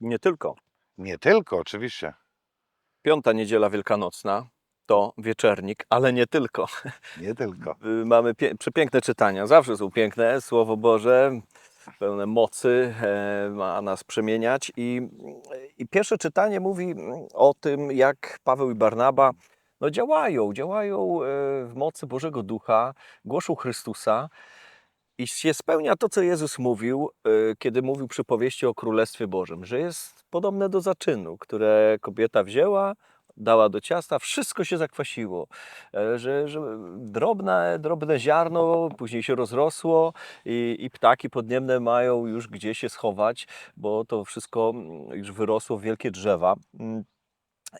Nie tylko. Nie tylko, oczywiście. Piąta niedziela wielkanocna to wieczernik, ale nie tylko. Nie tylko. Y, Mamy przepiękne czytania, zawsze są piękne. Słowo Boże, pełne mocy, e, ma nas przemieniać. I, I pierwsze czytanie mówi o tym, jak Paweł i Barnaba no, działają, działają e, w mocy Bożego Ducha, głoszą Chrystusa. I się spełnia to, co Jezus mówił, e, kiedy mówił przypowieści o Królestwie Bożym, że jest podobne do zaczynu, które kobieta wzięła, dała do ciasta, wszystko się zakwasiło, e, że, że drobne, drobne ziarno później się rozrosło i, i ptaki podniemne mają już gdzie się schować, bo to wszystko mm, już wyrosło w wielkie drzewa.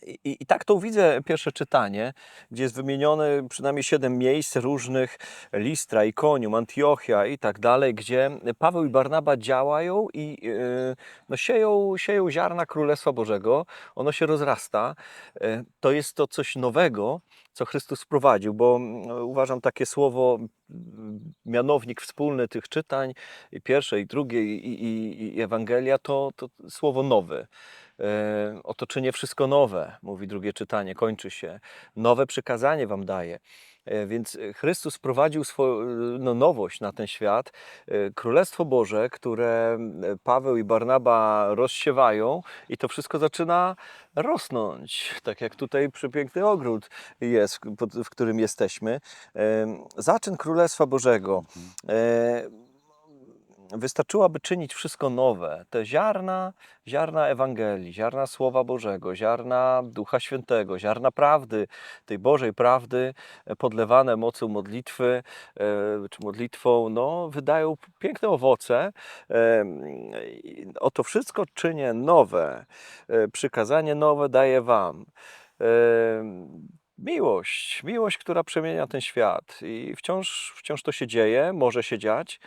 I, i- tak to widzę pierwsze czytanie, gdzie jest wymienione przynajmniej siedem miejsc różnych, Listra, Ikonium, Antiochia i tak dalej, gdzie Paweł i Barnaba działają i yy, no, sieją, sieją ziarna Królestwa Bożego, ono się rozrasta. Yy, To jest to coś nowego, co Chrystus wprowadził, bo mm, uważam takie słowo, mm, mianownik wspólny tych czytań, i pierwsze i drugie i, i, i Ewangelia, to, to słowo nowe. E, Otoczenie wszystko nowe, mówi drugie czytanie, kończy się. Nowe przykazanie wam daje. E, Więc Chrystus wprowadził swo, no, nowość na ten świat. E, Królestwo Boże, które e, Paweł i Barnaba rozsiewają i to wszystko zaczyna rosnąć. Tak jak tutaj przepiękny ogród jest, w którym jesteśmy. E, Zaczyn Królestwa Bożego. E, Wystarczyłaby czynić wszystko nowe. Te ziarna, ziarna Ewangelii, ziarna Słowa Bożego, ziarna Ducha Świętego, ziarna prawdy, tej Bożej prawdy, e, podlewane mocą modlitwy e, czy modlitwą, no, wydają piękne owoce. E, Oto wszystko czynię nowe, przykazanie nowe daję Wam. Miłość, miłość, która przemienia ten świat i wciąż, wciąż to się dzieje, może się dziać.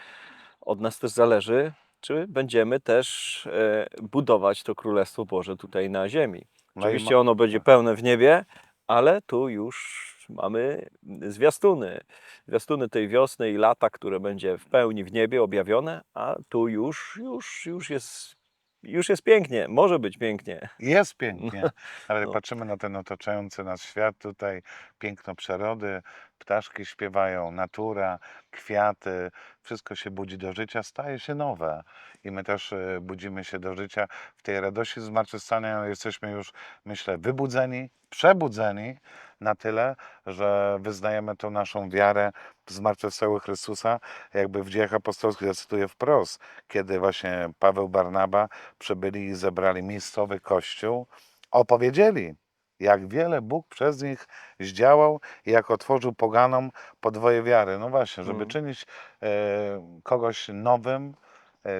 Od nas też zależy, czy będziemy też e, budować to Królestwo Boże tutaj na ziemi. No Oczywiście ono będzie pełne w niebie, ale tu już mamy zwiastuny. Zwiastuny tej wiosny i lata, które będzie w pełni w niebie objawione, a tu już, już, już jest, już jest pięknie, może być pięknie. Jest pięknie, ale No. patrzymy na ten otaczający nas świat tutaj, piękno przyrody, ptaszki śpiewają, natura, kwiaty, wszystko się budzi do życia, staje się nowe. I my też e, budzimy się do życia. W tej radości zmartwychwstania jesteśmy już, myślę, wybudzeni, przebudzeni na tyle, że wyznajemy tą naszą wiarę w zmartwychwstałego Chrystusa, jakby w dziejach apostolskich, zacytuję wprost, kiedy właśnie Paweł Barnaba przybyli i zebrali miejscowy kościół, opowiedzieli, jak wiele Bóg przez nich zdziałał i jak otworzył poganom podwoje wiary. No właśnie, żeby Mm. czynić e, kogoś nowym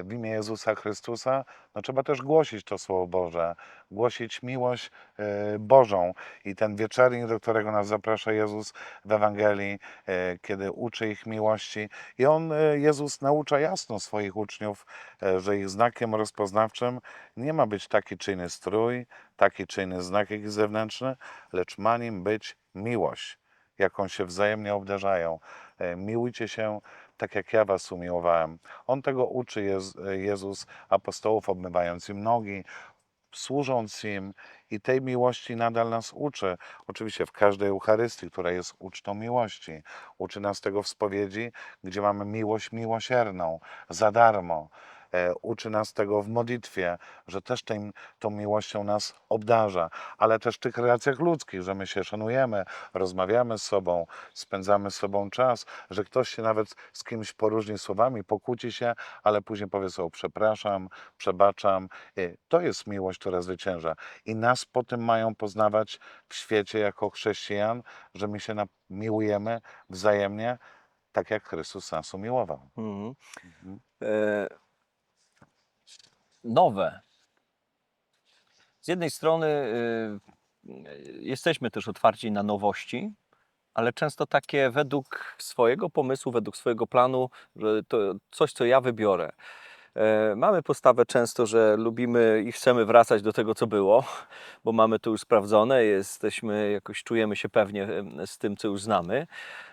w imię Jezusa Chrystusa, no trzeba też głosić to Słowo Boże, głosić miłość e, Bożą. I ten wieczernik, do którego nas zaprasza Jezus w Ewangelii, e, kiedy uczy ich miłości. I On, e, Jezus, naucza jasno swoich uczniów, e, że ich znakiem rozpoznawczym nie ma być taki czy inny strój, taki czy inny znak jakiś zewnętrzny, lecz ma nim być miłość, jaką się wzajemnie obdarzają. E, Miłujcie się tak, jak ja was umiłowałem. On tego uczy Jez- Jezus apostołów, obmywając im nogi, służąc im i tej miłości nadal nas uczy. Oczywiście w każdej Eucharystii, która jest ucztą miłości. Uczy nas tego w spowiedzi, gdzie mamy miłość miłosierną, za darmo. E, Uczy nas tego w modlitwie, że też tym, tą miłością nas obdarza, ale też w tych relacjach ludzkich, że my się szanujemy, rozmawiamy z sobą, spędzamy z sobą czas, że ktoś się nawet z kimś poróżni słowami, pokłóci się, ale później powie sobie przepraszam, przebaczam. To jest miłość, która zwycięża. I nas po tym mają poznawać w świecie jako chrześcijan, że my się miłujemy wzajemnie, tak jak Chrystus nas umiłował. Mhm. Mhm. E, nowe. Z jednej strony y, jesteśmy też otwarci na nowości, ale często takie według swojego pomysłu, według swojego planu, że to coś, co ja wybiorę. E, Mamy postawę często, że lubimy i chcemy wracać do tego, co było, bo mamy to już sprawdzone, jesteśmy, jakoś czujemy się pewnie z tym, co już znamy.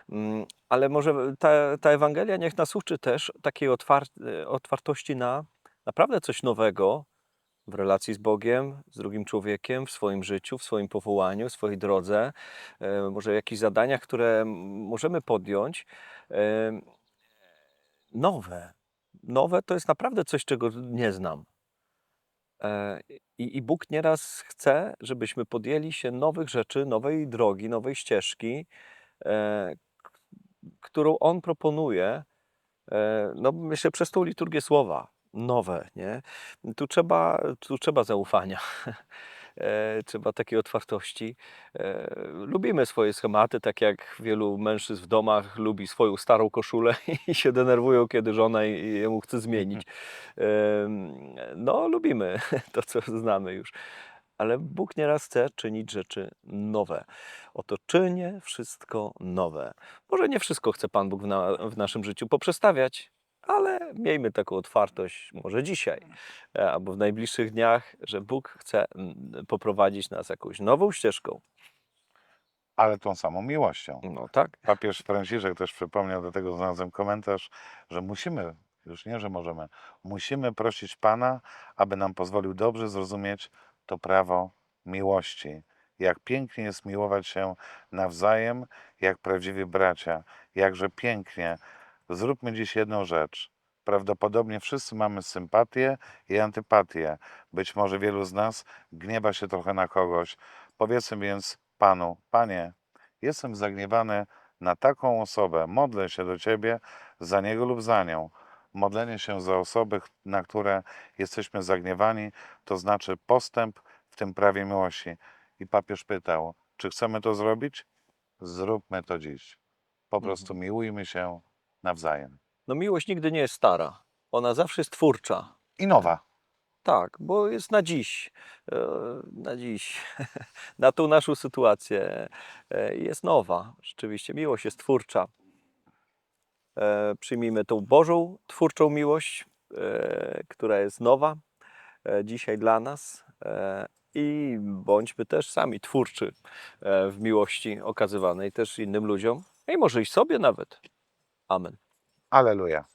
Mm, Ale może ta, ta Ewangelia niech nas uczy też takiej otwar- otwartości na naprawdę coś nowego, w relacji z Bogiem, z drugim człowiekiem, w swoim życiu, w swoim powołaniu, w swojej drodze, e, może jakichś zadaniach, które możemy podjąć. e, Nowe. Nowe to jest naprawdę coś, czego nie znam. E, I, I Bóg nieraz chce, żebyśmy podjęli się nowych rzeczy, nowej drogi, nowej ścieżki, którą On proponuje. No, myślę, przez tą liturgię słowa. Nowe, nie? Tu trzeba, tu trzeba zaufania. E, trzeba takiej otwartości. E, lubimy swoje schematy, tak jak wielu mężczyzn w domach lubi swoją starą koszulę i się denerwują, kiedy żona jemu chce zmienić. No, lubimy to, co znamy już. Ale Bóg nieraz chce czynić rzeczy nowe. Oto czynię wszystko nowe. Może nie wszystko chce Pan Bóg w, na, w naszym życiu poprzestawiać, ale miejmy taką otwartość, może dzisiaj e, albo w najbliższych dniach, że Bóg chce poprowadzić nas jakąś nową ścieżką. Ale tą samą miłością. No tak. Papież Franciszek też przypomniał, do tego znalazłem komentarz, że musimy, już nie, że możemy, musimy prosić Pana, aby nam pozwolił dobrze zrozumieć to prawo miłości. Jak pięknie jest miłować się nawzajem, jak prawdziwi bracia. Jakże pięknie. Zróbmy dziś jedną rzecz. Prawdopodobnie wszyscy mamy sympatię i antypatię. Być może wielu z nas gniewa się trochę na kogoś. Powiedzmy więc Panu, Panie, jestem zagniewany na taką osobę, modlę się do Ciebie za niego lub za nią. Modlenie się za osoby, na które jesteśmy zagniewani, to znaczy postęp w tym prawie miłości. I papież pytał, czy chcemy to zrobić? Zróbmy to dziś. Po Mhm. prostu miłujmy się nawzajem. No miłość nigdy nie jest stara. Ona zawsze jest twórcza. I nowa. Tak, bo jest na dziś. e, Na dziś. Na tą naszą sytuację. e, Jest nowa. Rzeczywiście miłość jest twórcza. E, Przyjmijmy tą Bożą twórczą miłość, która jest nowa dzisiaj dla nas. I bądźmy też sami twórczy w miłości okazywanej też innym ludziom, i może i sobie nawet. Amen. Halleluja.